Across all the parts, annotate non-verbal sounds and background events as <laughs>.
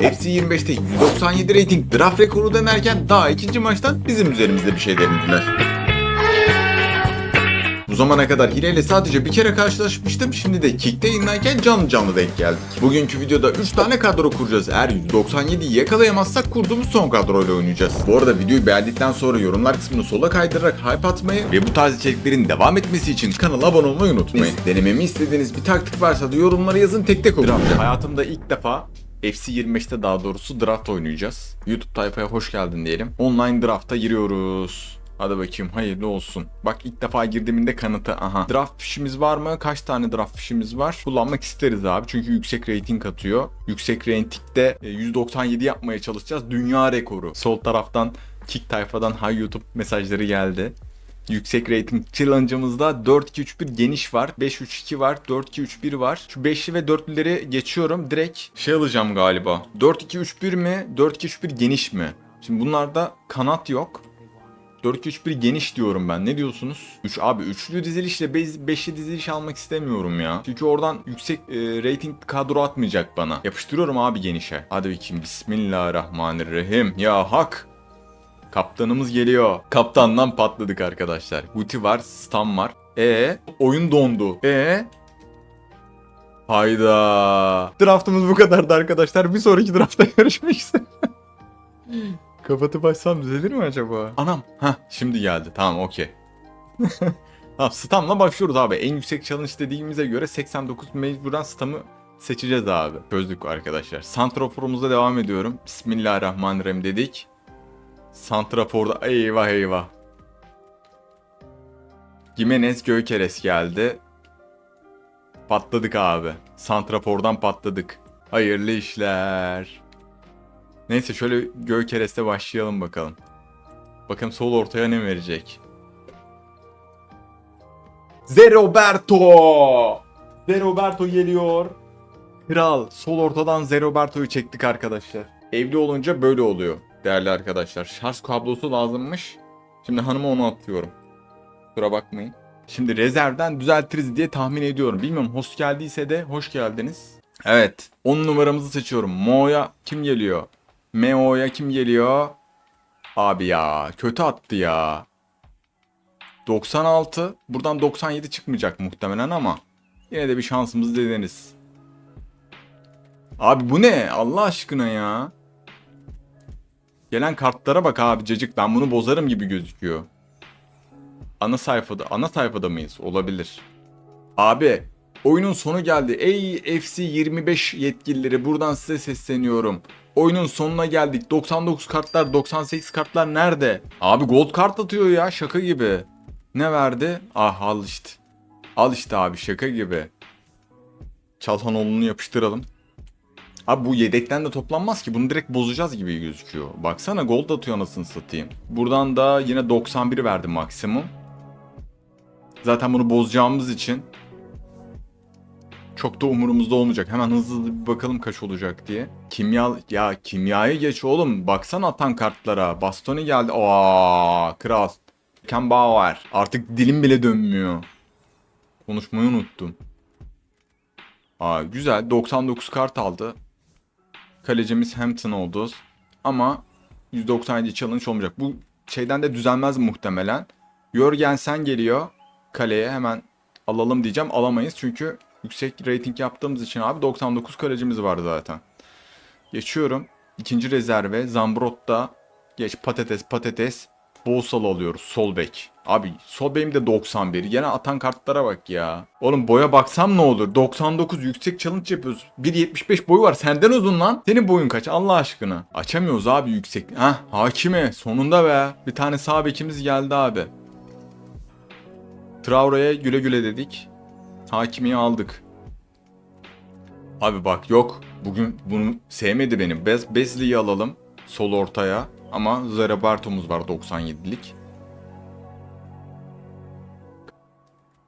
FC 25'te 197 rating draft rekoru denerken daha ikinci maçtan bizim üzerimizde bir şey denediler. Bu zamana kadar hileyle sadece bir kere karşılaşmıştım. Şimdi de Kick'te yayınlarken canlı canlı denk geldik. Bugünkü videoda 3 tane kadro kuracağız. Eğer 197'yi yakalayamazsak kurduğumuz son kadroyla oynayacağız. Bu arada videoyu beğendikten sonra yorumlar kısmını sola kaydırarak hype atmayı ve bu tarz içeriklerin devam etmesi için kanala abone olmayı unutmayın. Denememi istediğiniz bir taktik varsa da yorumlara yazın tek tek okuyacağım. Hayatımda ilk defa FC 25'te daha doğrusu draft oynayacağız. YouTube tayfaya hoş geldin diyelim. Online drafta giriyoruz. Hadi bakayım hayırlı olsun. Bak ilk defa girdiğimde kanıtı aha. Draft fişimiz var mı? Kaç tane draft fişimiz var? Kullanmak isteriz abi çünkü yüksek rating atıyor. Yüksek ratingde e, 197 yapmaya çalışacağız. Dünya rekoru. Sol taraftan Kick tayfadan Hay YouTube mesajları geldi. Yüksek rating challenge'ımızda 4-2-3-1 geniş var. 5-3-2 var. 4-2-3-1 var. Şu 5'li ve 4'lüleri geçiyorum. Direkt şey alacağım galiba. 4-2-3-1 mi? 4-2-3-1 geniş mi? Şimdi bunlarda kanat yok. 4-2-3-1 geniş diyorum ben. Ne diyorsunuz? 3 abi üçlü dizilişle 5'li diziliş almak istemiyorum ya. Çünkü oradan yüksek e, rating kadro atmayacak bana. Yapıştırıyorum abi genişe. Hadi bakayım bismillahirrahmanirrahim. Ya hak. Kaptanımız geliyor. Kaptandan patladık arkadaşlar. Guti var, Stam var. E oyun dondu. E Hayda. Draftımız bu kadardı arkadaşlar. Bir sonraki draftta <laughs> görüşmek üzere. Kapatıp açsam düzelir mi acaba? Anam. ha şimdi geldi. Tamam okey. <laughs> tamam Stam'la başlıyoruz abi. En yüksek challenge dediğimize göre 89 mecburen Stam'ı seçeceğiz abi. Çözdük arkadaşlar. Santrafor'umuza devam ediyorum. Bismillahirrahmanirrahim dedik. Santrafor'da eyvah eyvah. Jimenez Gökeres geldi. Patladık abi. Santrafor'dan patladık. Hayırlı işler. Neyse şöyle Gökeres'te başlayalım bakalım. Bakalım sol ortaya ne verecek. Zeroberto! Zeroberto geliyor. Kral. Sol ortadan Zeroberto'yu çektik arkadaşlar. Evli olunca böyle oluyor değerli arkadaşlar. Şarj kablosu lazımmış. Şimdi hanıma onu atıyorum. Kusura bakmayın. Şimdi rezervden düzeltiriz diye tahmin ediyorum. Bilmiyorum host geldiyse de hoş geldiniz. Evet 10 numaramızı seçiyorum. Mo'ya kim geliyor? Meo'ya kim geliyor? Abi ya kötü attı ya. 96. Buradan 97 çıkmayacak muhtemelen ama yine de bir şansımızı deneriz. Abi bu ne? Allah aşkına ya. Gelen kartlara bak abi cacık ben bunu bozarım gibi gözüküyor. Ana sayfada, ana sayfada mıyız? Olabilir. Abi oyunun sonu geldi. Ey FC 25 yetkilileri buradan size sesleniyorum. Oyunun sonuna geldik. 99 kartlar, 98 kartlar nerede? Abi gold kart atıyor ya şaka gibi. Ne verdi? Ah al işte. Al işte abi şaka gibi. Çalhanoğlu'nu yapıştıralım. Abi bu yedekten de toplanmaz ki. Bunu direkt bozacağız gibi gözüküyor. Baksana gold atıyor anasını satayım. Buradan da yine 91 verdi maksimum. Zaten bunu bozacağımız için çok da umurumuzda olmayacak. Hemen hızlı bir bakalım kaç olacak diye. Kimya ya kimyaya geç oğlum. Baksana atan kartlara. Bastoni geldi. Aa kral. Ken Bauer. Artık dilim bile dönmüyor. Konuşmayı unuttum. Aa güzel. 99 kart aldı. Kalecimiz Hampton oldu. Ama 197 challenge olmayacak. Bu şeyden de düzelmez muhtemelen. Jörgensen geliyor. Kaleye hemen alalım diyeceğim. Alamayız çünkü yüksek rating yaptığımız için abi 99 kalecimiz var zaten. Geçiyorum. İkinci rezerve. Zambrotta. Geç patates patates. Bolsal alıyoruz. Sol bek. Abi sol benim de 91. Gene atan kartlara bak ya. Oğlum boya baksam ne olur? 99 yüksek challenge yapıyoruz. 1.75 boyu var. Senden uzun lan. Senin boyun kaç Allah aşkına? Açamıyoruz abi yüksek. Hah hakime. Sonunda be. Bir tane sağ bekimiz geldi abi. Traore'ye güle güle dedik. Hakimiyi aldık. Abi bak yok. Bugün bunu sevmedi benim. Bez Bezli'yi alalım. Sol ortaya. Ama Zarabarto'muz var 97'lik.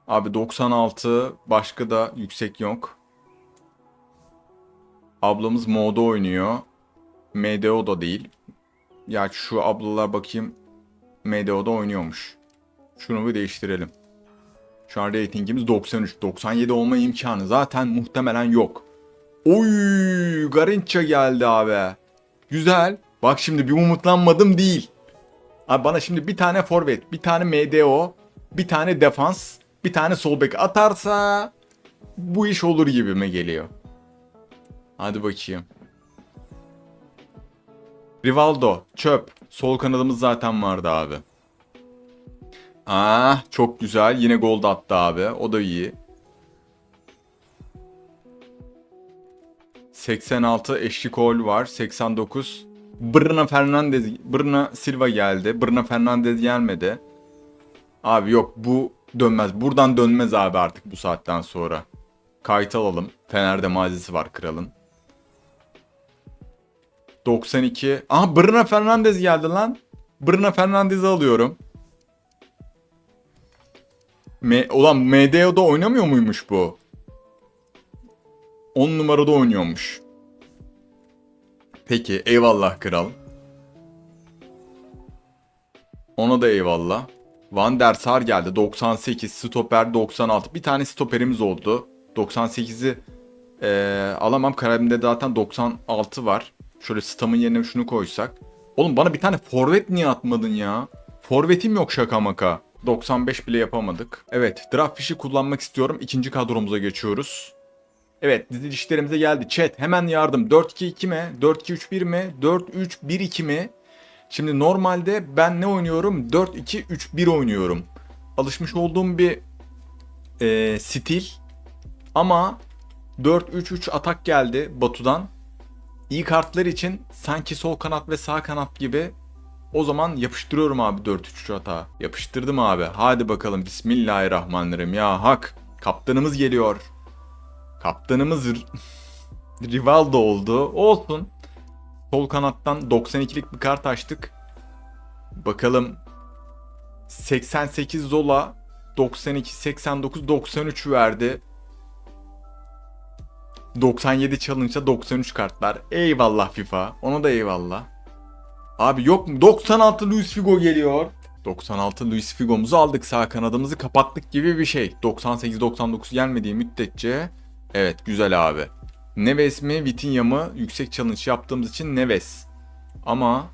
Abi 96 başka da yüksek yok. Ablamız moda oynuyor. MDO da değil. Ya şu ablalar bakayım MDO'da oynuyormuş. Şunu bir değiştirelim. Şu an ratingimiz 93. 97 olma imkanı zaten muhtemelen yok. Oy Garinça geldi abi. Güzel. Bak şimdi bir umutlanmadım değil. Abi bana şimdi bir tane forvet, bir tane MDO, bir tane defans, bir tane sol bek atarsa bu iş olur gibime geliyor. Hadi bakayım. Rivaldo, çöp. Sol kanadımız zaten vardı abi. Ah çok güzel. Yine gol da attı abi. O da iyi. 86 eşlik gol var. 89. Bruna Fernandez, Bruna Silva geldi. Bruna Fernandez gelmedi. Abi yok bu dönmez. Buradan dönmez abi artık bu saatten sonra. Kayıt alalım. Fener'de mazisi var kralın. 92. Aha Bruna Fernandez geldi lan. Bruna Fernandez'i alıyorum. Me Ulan MDO'da oynamıyor muymuş bu? 10 numarada oynuyormuş. Peki eyvallah kral. Ona da eyvallah. Van der Sar geldi 98, stoper 96. Bir tane stoperimiz oldu. 98'i eee, alamam. Karabim'de zaten 96 var. Şöyle stamın yerine şunu koysak. Oğlum bana bir tane forvet niye atmadın ya? Forvetim yok şaka maka. 95 bile yapamadık. Evet draft fişi kullanmak istiyorum. İkinci kadromuza geçiyoruz. Evet dizilişlerimize geldi. Chat hemen yardım. 4-2-2 mi? 4-2-3-1 mi? 4-3-1-2 mi? Şimdi normalde ben ne oynuyorum? 4-2-3-1 oynuyorum. Alışmış olduğum bir e, stil. Ama 4-3-3 atak geldi Batu'dan. İyi kartlar için sanki sol kanat ve sağ kanat gibi o zaman yapıştırıyorum abi 4-3-3 hata. Yapıştırdım abi. Hadi bakalım Bismillahirrahmanirrahim. Ya hak. Kaptanımız geliyor. Kaptanımız <laughs> Rivaldo oldu. Olsun. Sol kanattan 92'lik bir kart açtık. Bakalım 88 Zola 92 89 93 verdi. 97 challenge'a 93 kartlar. Eyvallah FIFA. Ona da eyvallah. Abi yok mu? 96 Luis Figo geliyor. 96 Luis Figo'muzu aldık. Sağ kanadımızı kapattık gibi bir şey. 98-99 gelmediği müddetçe. Evet güzel abi. Neves mi Vitinha mı? Yüksek challenge yaptığımız için Neves. Ama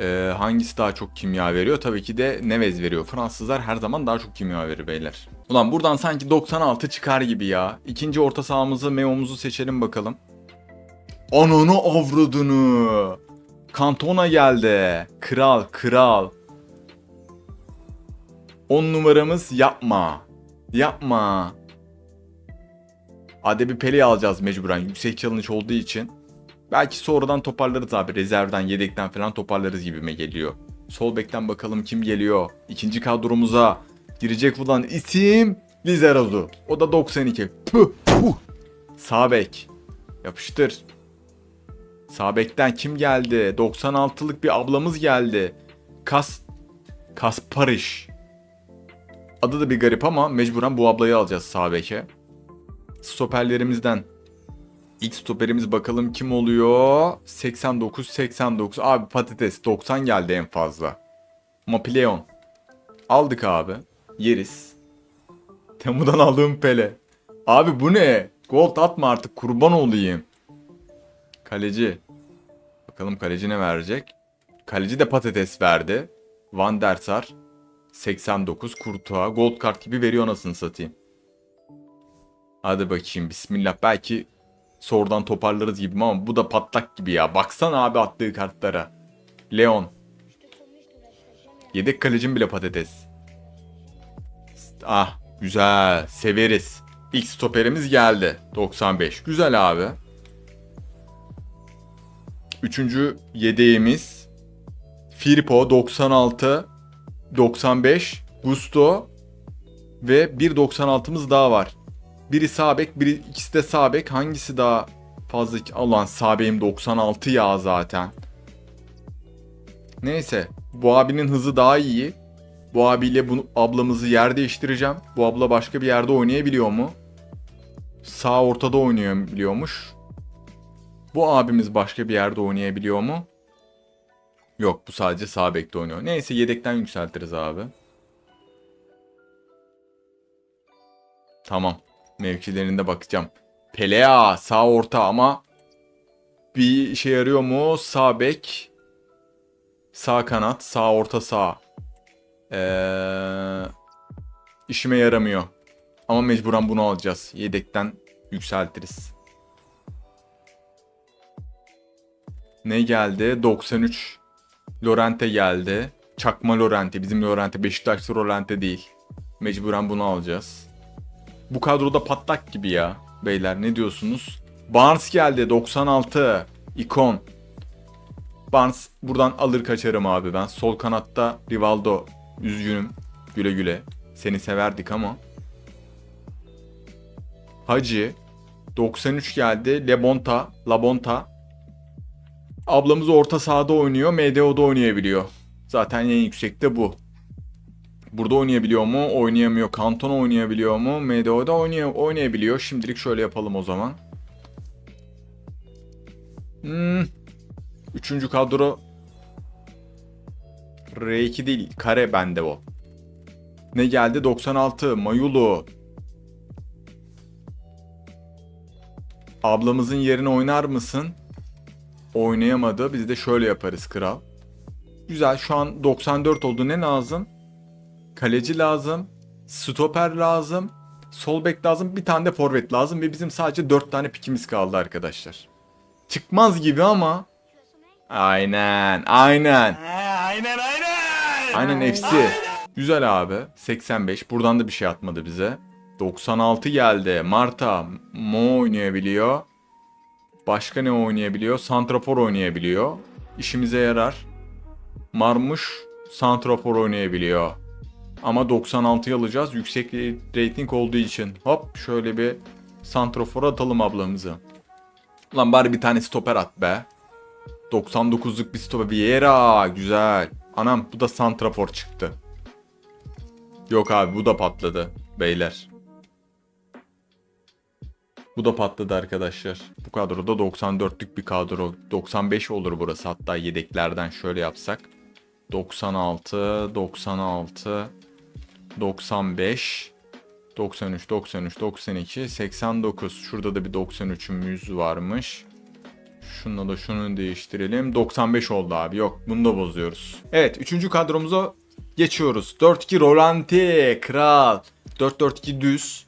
e, hangisi daha çok kimya veriyor? Tabii ki de Neves veriyor. Fransızlar her zaman daha çok kimya verir beyler. Ulan buradan sanki 96 çıkar gibi ya. İkinci orta sahamızı Meo'muzu seçelim bakalım. Ananı avradını. Kantona geldi. Kral kral. 10 numaramız yapma. Yapma. Adebi Pele'yi alacağız mecburen. Yüksek challenge olduğu için. Belki sonradan toparlarız abi. Rezervden, yedekten falan toparlarız gibime geliyor. Sol bekten bakalım kim geliyor. İkinci kadromuza girecek olan isim Lizarazu. O da 92. Puh, puh. Sağ bek. Yapıştır. Sağ bekten kim geldi? 96'lık bir ablamız geldi. Kas Kaspariş. Adı da bir garip ama mecburen bu ablayı alacağız sağ beke. Stoperlerimizden ilk stoperimiz bakalım kim oluyor? 89 89. Abi patates 90 geldi en fazla. Mapileon. Aldık abi. Yeriz. Temu'dan aldığım Pele. Abi bu ne? Gold atma artık kurban olayım. Kaleci. Bakalım kaleci ne verecek? Kaleci de patates verdi. Van der Sar. 89 Kurtuğa. Gold kart gibi veriyor anasını satayım. Hadi bakayım bismillah. Belki sorudan toparlarız gibi ama bu da patlak gibi ya. Baksana abi attığı kartlara. Leon. Yedek kalecim bile patates. Ah güzel severiz. İlk stoperimiz geldi. 95. Güzel abi. Üçüncü yedeğimiz Firpo 96 95 Gusto ve 1.96'mız daha var. Biri sağ bek, biri ikisi de sağ bek. Hangisi daha fazla? Allah'ın sağ bekim 96 ya zaten. Neyse. Bu abinin hızı daha iyi. Bu abiyle bu ablamızı yer değiştireceğim. Bu abla başka bir yerde oynayabiliyor mu? Sağ ortada oynayabiliyormuş. Bu abimiz başka bir yerde oynayabiliyor mu? Yok bu sadece sağ bekte oynuyor. Neyse yedekten yükseltiriz abi. Tamam. Mevkilerinde bakacağım. Pelea sağ orta ama bir işe yarıyor mu? Sağ bek, sağ kanat, sağ orta sağ. Ee, işime yaramıyor. Ama mecburen bunu alacağız. Yedekten yükseltiriz. Ne geldi? 93. Lorente geldi. Çakma Lorente. Bizim Lorente. Beşiktaşlı Lorente değil. Mecburen bunu alacağız. Bu kadroda patlak gibi ya. Beyler ne diyorsunuz? Barnes geldi 96. İkon. Barnes buradan alır kaçarım abi ben. Sol kanatta Rivaldo. Üzgünüm. Güle güle. Seni severdik ama. Hacı. 93 geldi. Lebonta. Labonta. Ablamız orta sahada oynuyor. MDO'da oynayabiliyor. Zaten en yüksekte bu. Burada oynayabiliyor mu? Oynayamıyor. Kanton oynayabiliyor mu? MDO'da oynay oynayabiliyor. Şimdilik şöyle yapalım o zaman. Hmm. Üçüncü kadro R2 değil. Kare bende o. Ne geldi? 96. Mayulu. Ablamızın yerine oynar mısın? Oynayamadı. Biz de şöyle yaparız kral. Güzel şu an 94 oldu. Ne lazım? Kaleci lazım. Stoper lazım. Sol bek lazım. Bir tane de forvet lazım. Ve bizim sadece 4 tane pikimiz kaldı arkadaşlar. Çıkmaz gibi ama. Aynen. Aynen. Aynen aynen. Aynen FC. Güzel abi. 85. Buradan da bir şey atmadı bize. 96 geldi. Marta. Mo oynayabiliyor. Başka ne oynayabiliyor? Santrafor oynayabiliyor. İşimize yarar. Marmuş Santrafor oynayabiliyor. Ama 96'yı alacağız. Yüksek rating olduğu için. Hop şöyle bir Santrafor atalım ablamızı. Lan bari bir tane stoper at be. 99'luk bir stoper. Vieira. Güzel. Anam bu da Santrafor çıktı. Yok abi bu da patladı. Beyler. Bu da patladı arkadaşlar. Bu kadroda 94'lük bir kadro. 95 olur burası hatta yedeklerden şöyle yapsak. 96, 96, 95, 93, 93, 92, 89. Şurada da bir 93'ümüz varmış. Şununla da şunu değiştirelim. 95 oldu abi. Yok bunu da bozuyoruz. Evet 3. kadromuza geçiyoruz. 4-2 Rolanti. Kral. 4-4-2 düz.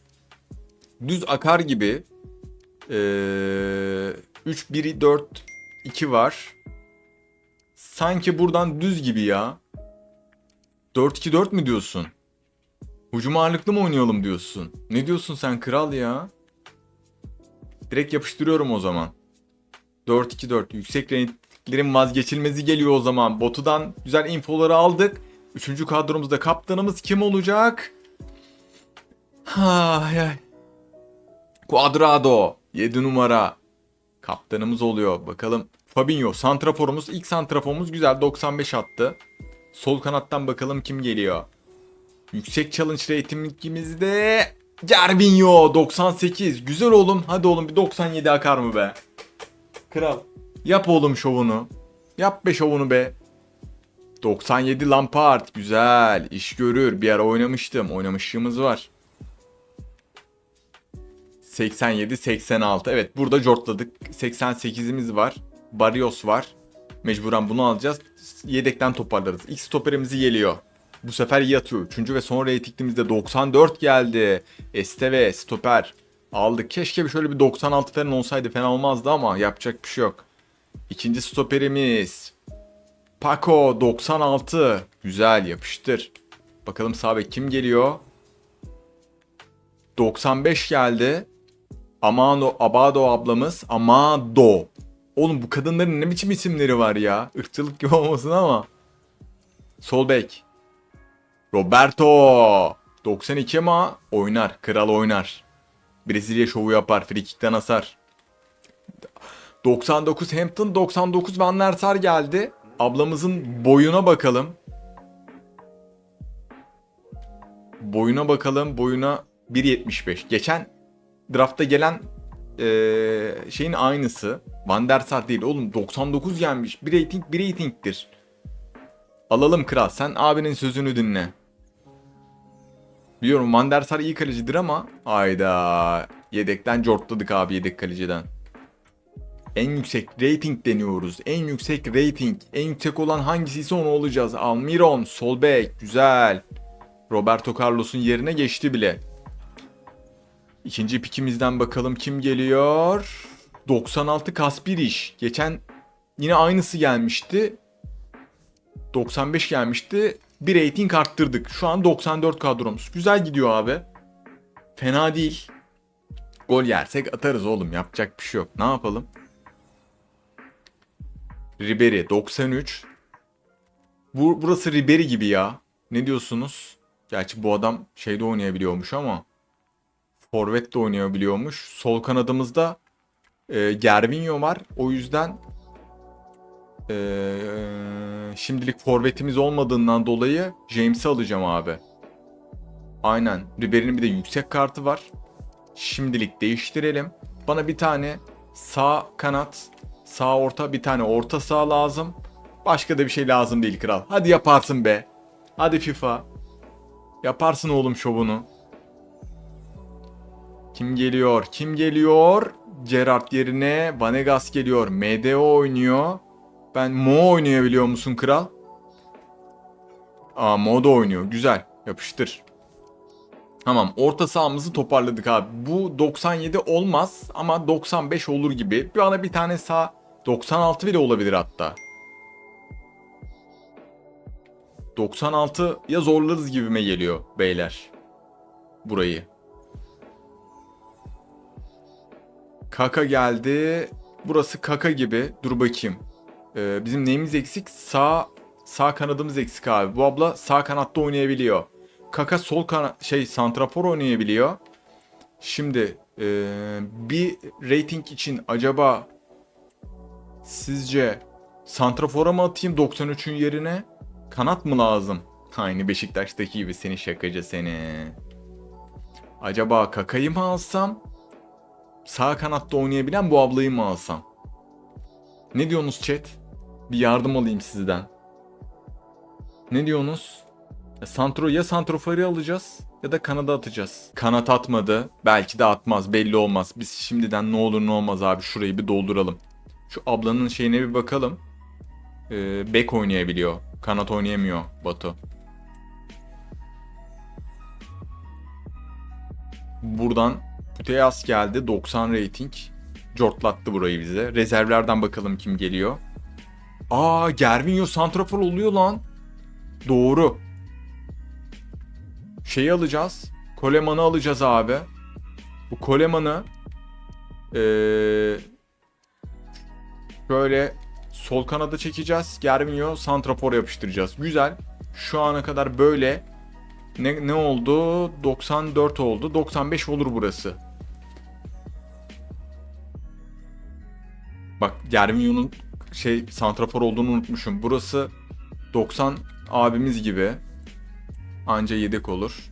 Düz akar gibi. Ee, 3-1-4-2 var. Sanki buradan düz gibi ya. 4-2-4 mü diyorsun? Hücum ağırlıklı mı oynayalım diyorsun? Ne diyorsun sen kral ya? Direkt yapıştırıyorum o zaman. 4-2-4. Yüksek renklerin vazgeçilmezi geliyor o zaman. Botu'dan güzel infoları aldık. Üçüncü kadromuzda kaptanımız kim olacak? Ay ay. Cuadrado. 7 numara. Kaptanımız oluyor. Bakalım. Fabinho. Santraforumuz. ilk santraforumuz güzel. 95 attı. Sol kanattan bakalım kim geliyor. Yüksek challenge ratingimizde Gervinho 98. Güzel oğlum. Hadi oğlum bir 97 akar mı be? Kral. Yap oğlum şovunu. Yap be şovunu be. 97 Lampard. Güzel. iş görür. Bir ara oynamıştım. Oynamışlığımız var. 87 86. Evet burada jortladık. 88'imiz var. Barrios var. Mecburen bunu alacağız. Yedekten toparlarız. İlk stoperimizi geliyor. Bu sefer iyi atıyor. Üçüncü ve son reytingimizde 94 geldi. Esteve stoper aldık. Keşke bir şöyle bir 96 falan olsaydı fena olmazdı ama yapacak bir şey yok. İkinci stoperimiz. Paco 96. Güzel yapıştır. Bakalım sağ kim geliyor? 95 geldi. Amado, Abado ablamız. Amado. Oğlum bu kadınların ne biçim isimleri var ya. Irkçılık gibi olmasın ama. Sol bek. Roberto. 92 ama oynar. Kral oynar. Brezilya şovu yapar. Frikikten asar. 99 Hampton, 99 Van der Sar geldi. Ablamızın boyuna bakalım. Boyuna bakalım. Boyuna 1.75. Geçen draftta gelen eee, şeyin aynısı. Van der Sar değil oğlum 99 gelmiş. Bir rating bir ratingdir. Alalım kral sen abinin sözünü dinle. Biliyorum Van der Sar iyi kalecidir ama ayda Yedekten cortladık abi yedek kaleciden. En yüksek rating deniyoruz. En yüksek rating. En yüksek olan hangisiyse onu olacağız. Almiron, sol bek. Güzel. Roberto Carlos'un yerine geçti bile. İkinci pikimizden bakalım kim geliyor. 96 Kaspiriş. Geçen yine aynısı gelmişti. 95 gelmişti. Bir rating arttırdık. Şu an 94 kadromuz. Güzel gidiyor abi. Fena değil. Gol yersek atarız oğlum. Yapacak bir şey yok. Ne yapalım? Ribery 93. Bu, burası Ribery gibi ya. Ne diyorsunuz? Gerçi bu adam şeyde oynayabiliyormuş ama. Forvet de oynayabiliyormuş. Sol kanadımızda e, Gervinho var. O yüzden e, şimdilik forvetimiz olmadığından dolayı James'i alacağım abi. Aynen. Ribery'nin bir de yüksek kartı var. Şimdilik değiştirelim. Bana bir tane sağ kanat, sağ orta, bir tane orta sağ lazım. Başka da bir şey lazım değil kral. Hadi yaparsın be. Hadi FIFA. Yaparsın oğlum şovunu. Kim geliyor? Kim geliyor? Gerard yerine Vanegas geliyor. MDO oynuyor. Ben Mo oynayabiliyor musun kral? Aa Mo da oynuyor. Güzel. Yapıştır. Tamam orta sahamızı toparladık abi. Bu 97 olmaz ama 95 olur gibi. Bir ana bir tane sağ 96 bile olabilir hatta. 96'ya zorlarız gibime geliyor beyler. Burayı. Kaka geldi. Burası kaka gibi. Dur bakayım. Ee, bizim neyimiz eksik? Sağ sağ kanadımız eksik abi. Bu abla sağ kanatta oynayabiliyor. Kaka sol kanat şey santrafor oynayabiliyor. Şimdi ee, bir rating için acaba sizce santrafora mı atayım 93'ün yerine? Kanat mı lazım? Aynı Beşiktaş'taki gibi seni şakacı seni. Acaba Kaka'yı mı alsam? Sağ kanatta oynayabilen bu ablayı mı alsam? Ne diyorsunuz chat? Bir yardım alayım sizden. Ne diyorsunuz? Ya Santro ya Santrofor'u alacağız ya da kanada atacağız. Kanat atmadı. Belki de atmaz. Belli olmaz. Biz şimdiden ne olur ne olmaz abi şurayı bir dolduralım. Şu ablanın şeyine bir bakalım. Ee, bek oynayabiliyor. Kanat oynayamıyor Batu. Buradan Puteas geldi. 90 rating. Cortlattı burayı bize. Rezervlerden bakalım kim geliyor. Aa Gervinho Santrafor oluyor lan. Doğru. Şeyi alacağız. Koleman'ı alacağız abi. Bu Koleman'ı ee, şöyle sol kanada çekeceğiz. Gervinho Santrafor yapıştıracağız. Güzel. Şu ana kadar böyle ne, ne oldu? 94 oldu. 95 olur burası. Bak Gervinho'nun şey santrafor olduğunu unutmuşum. Burası 90 abimiz gibi. Anca yedek olur.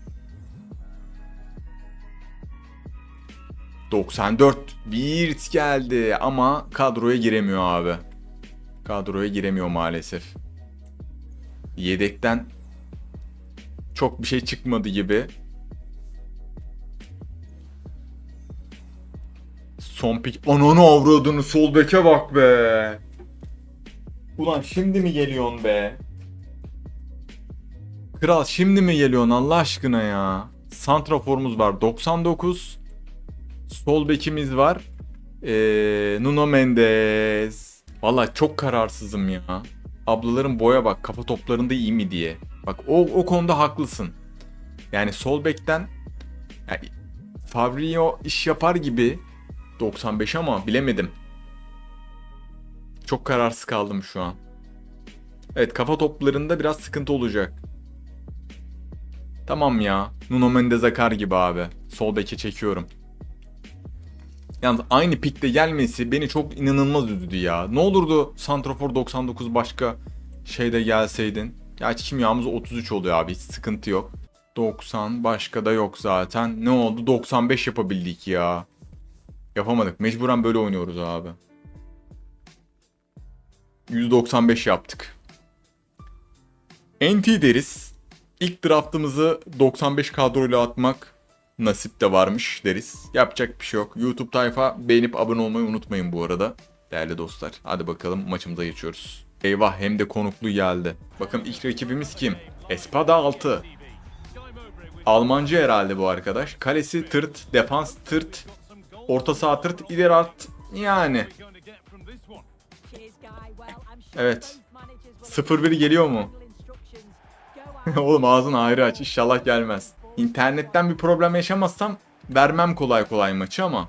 94 Wirtz geldi ama kadroya giremiyor abi. Kadroya giremiyor maalesef. Yedekten çok bir şey çıkmadı gibi. Son pik. Ananı avradını sol beke bak be. Ulan şimdi mi geliyorsun be? Kral şimdi mi geliyorsun Allah aşkına ya? Santraforumuz var 99. Sol bekimiz var. Ee, Nuno Mendes. Valla çok kararsızım ya. Ablaların boya bak kafa toplarında iyi mi diye. Bak o, o konuda haklısın. Yani sol bekten yani Fabrio iş yapar gibi 95 ama bilemedim. Çok kararsız kaldım şu an. Evet kafa toplarında biraz sıkıntı olacak. Tamam ya. Nuno Mendes akar gibi abi. Sol beke çekiyorum. Yalnız aynı pikte gelmesi beni çok inanılmaz üzdü ya. Ne olurdu Santrafor 99 başka şeyde gelseydin. Gerçi kimyamız 33 oluyor abi hiç sıkıntı yok. 90 başka da yok zaten. Ne oldu 95 yapabildik ya. Yapamadık. Mecburen böyle oynuyoruz abi. 195 yaptık. NT deriz. İlk draftımızı 95 kadroyla atmak Nasip de varmış deriz. Yapacak bir şey yok. YouTube tayfa beğenip abone olmayı unutmayın bu arada. Değerli dostlar. Hadi bakalım maçımıza geçiyoruz. Eyvah hem de konuklu geldi. Bakın ilk rakibimiz kim? Espada 6. Almancı herhalde bu arkadaş. Kalesi tırt, defans tırt, orta saha tırt, ileri at. Yani. Evet. 0-1 geliyor mu? <laughs> Oğlum ağzını ayrı aç. İnşallah gelmez. İnternetten bir problem yaşamazsam vermem kolay kolay maçı ama.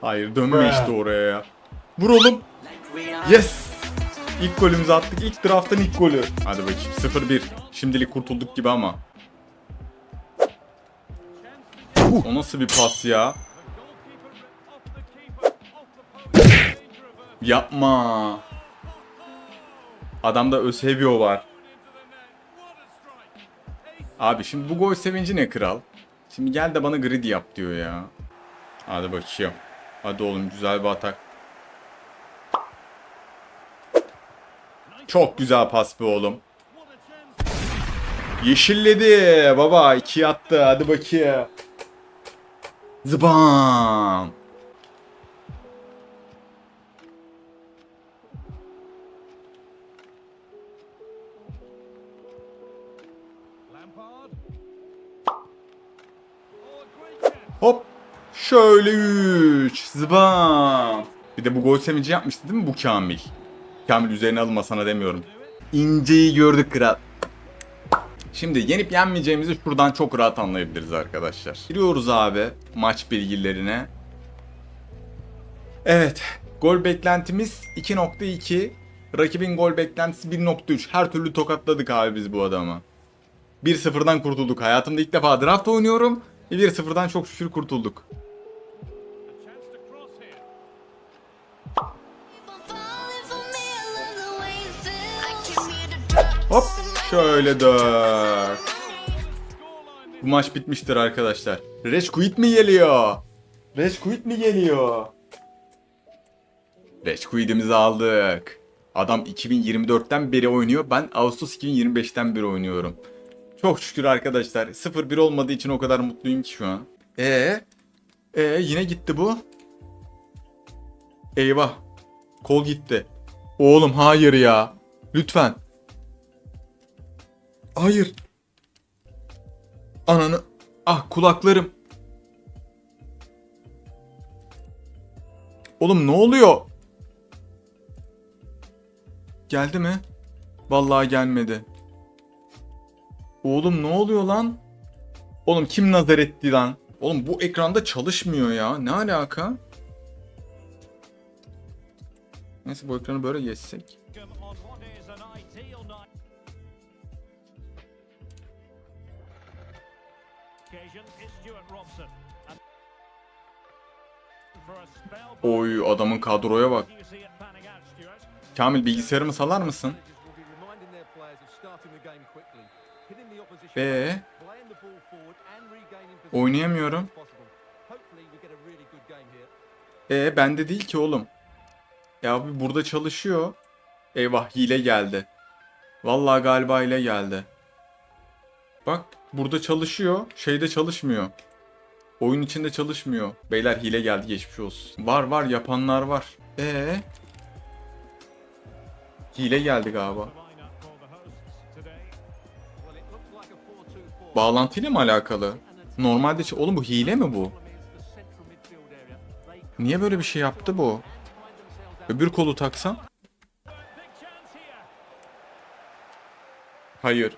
Hayır dönme işte oraya ya. Vur oğlum. Yes. İlk golümüzü attık. İlk draft'ın ilk golü. Hadi bakayım 0-1. Şimdilik kurtulduk gibi ama. O nasıl bir pas ya? Yapma. Adamda Ösebio var. Abi şimdi bu gol sevinci ne kral? Şimdi gel de bana grid yap diyor ya. Hadi bakayım. Hadi oğlum güzel bir atak. Çok güzel pas be oğlum. Yeşilledi baba. iki attı. Hadi bakayım. Zıbam. Hop. Şöyle 3. Zıbam. Bir de bu gol sevinci yapmıştı değil mi bu Kamil? Kamil üzerine alınma sana demiyorum. İnceyi gördük kral. Şimdi yenip yenmeyeceğimizi şuradan çok rahat anlayabiliriz arkadaşlar. Giriyoruz abi maç bilgilerine. Evet. Gol beklentimiz 2.2. Rakibin gol beklentisi 1.3. Her türlü tokatladık abi biz bu adamı. 1-0'dan kurtulduk. Hayatımda ilk defa draft oynuyorum. Ve 1-0'dan çok şükür kurtulduk. Hop şöyle dört. Bu maç bitmiştir arkadaşlar. Rage Quit mi geliyor? Rage Quit mi geliyor? Rage Quit'imizi aldık. Adam 2024'ten beri oynuyor. Ben Ağustos 2025'ten beri oynuyorum. Çok şükür arkadaşlar. 0-1 olmadığı için o kadar mutluyum ki şu an. Ee, ee yine gitti bu. Eyvah. Kol gitti. Oğlum hayır ya. Lütfen. Hayır. Ananı. Ah kulaklarım. Oğlum ne oluyor? Geldi mi? Vallahi gelmedi. Oğlum ne oluyor lan? Oğlum kim nazar etti lan? Oğlum bu ekranda çalışmıyor ya. Ne alaka? Neyse bu ekranı böyle geçsek. Oy adamın kadroya bak. Kamil bilgisayarımı salar mısın? Ee? Oynayamıyorum. Ee bende değil ki oğlum. Ya abi burada çalışıyor. Eyvah hile geldi. Vallahi galiba hile geldi. Bak burada çalışıyor. Şeyde çalışmıyor. Oyun içinde çalışmıyor. Beyler hile geldi geçmiş olsun. Var var yapanlar var. Ee? Hile geldi galiba. Bağlantıyla mı alakalı? Normalde oğlum bu hile mi bu? Niye böyle bir şey yaptı bu? Öbür kolu taksam? Hayır.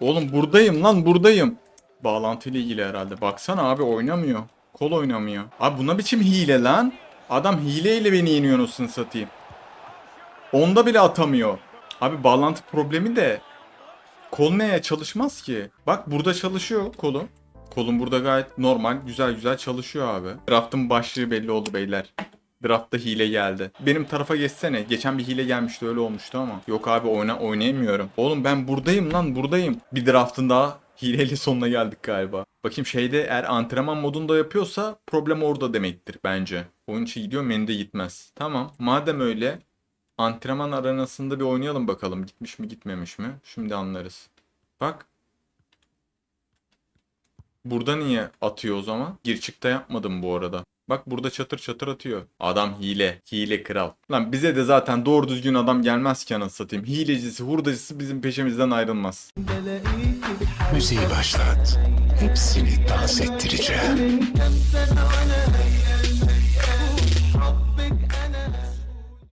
Oğlum buradayım lan buradayım. Bağlantıyla ilgili herhalde. Baksana abi oynamıyor. Kol oynamıyor. Abi bu ne biçim hile lan? Adam hileyle beni yeniyorsun satayım. Onda bile atamıyor. Abi bağlantı problemi de kol neye çalışmaz ki? Bak burada çalışıyor kolum. Kolum burada gayet normal, güzel güzel çalışıyor abi. Draft'ın başlığı belli oldu beyler. Draft'ta hile geldi. Benim tarafa geçsene. Geçen bir hile gelmişti öyle olmuştu ama. Yok abi oyna oynayamıyorum. Oğlum ben buradayım lan buradayım. Bir draft'ın daha Hileli sonuna geldik galiba. Bakayım şeyde eğer antrenman modunda yapıyorsa problem orada demektir bence. Oyun içi gidiyor menüde gitmez. Tamam madem öyle antrenman arenasında bir oynayalım bakalım. Gitmiş mi gitmemiş mi? Şimdi anlarız. Bak. Burada niye atıyor o zaman? Gir çıkta yapmadım bu arada. Bak burada çatır çatır atıyor. Adam hile. Hile kral. Lan bize de zaten doğru düzgün adam gelmez ki anasını satayım. Hilecisi, hurdacısı bizim peşimizden ayrılmaz. Müziği başlat. Hepsini dans ettireceğim.